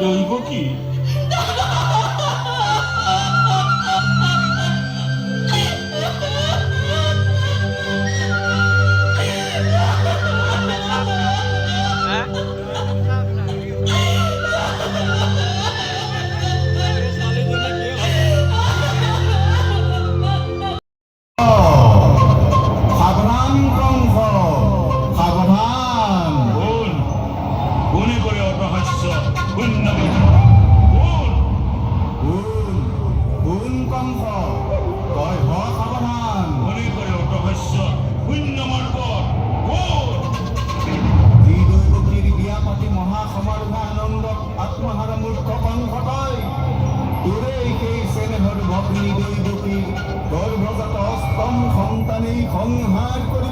Dango aqui. এই সংহার করে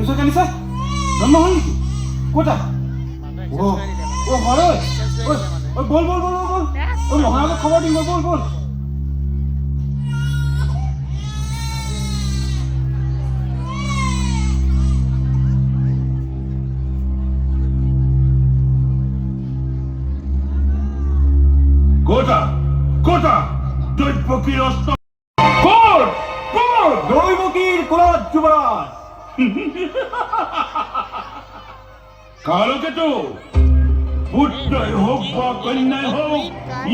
কেশৰ কানিছে জন্ম হ'ল নেকি? অ অ হয় ঐ ঐ বল বল বল বল ঐ মহাৰাজক খবৰ দিম বল বল কোটা কোটা দৈপকীর অস্ত কোট কোট দৈবকীৰ কুলত যুৱৰাজ কালকেতো পুত্ৰই হওক বা কন্যাই হওক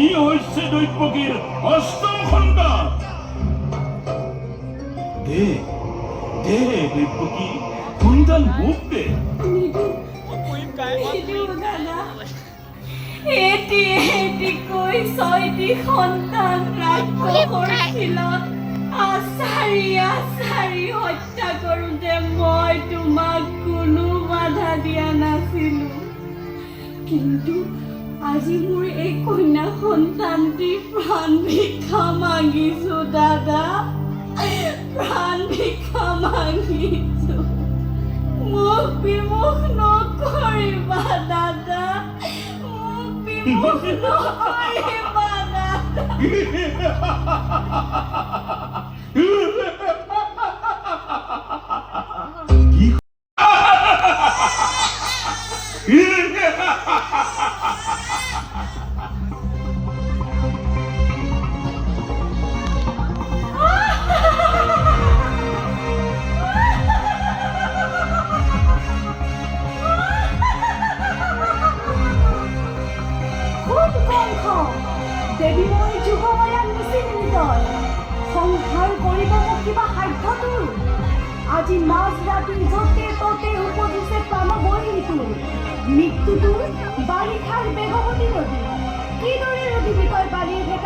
ই হৈছে দৈপকীৰ অষ্টম সন্তান দে দে দৈপকী সন্তান মোক দে। দাদা এটি এটিকৈ ছয়টি সন্তান ৰাক্ষসৰ শিলত আচাৰি আচাৰি হত্যা কৰোঁতে মই তোমাক কোনো বাধা দিয়া নাছিলো। কিন্তু আজি মোৰ এই কন্যা সন্তানটি প্ৰাণ ভিক্ষা মাগিছো, দাদা। প্ৰাণ ভিক্ষা মাগিছো। মোক বিমুখ নকৰিবা, দাদা। মোক বিমুখ নকৰিবা, দাদা। যুগময়াক নিচিত হৃদয়। সংহাৰ কৰিব মোক কিবা সাধ্য তোৰ আজি মাজ ৰাতি য'তে ত'তে উপজিছে প্ৰাণবয়ী তোৰ মৃত্যু বাড়ি বাৰিষাৰ বেগবতী নদী। কিদৰে ৰবি তই বাড়ির হে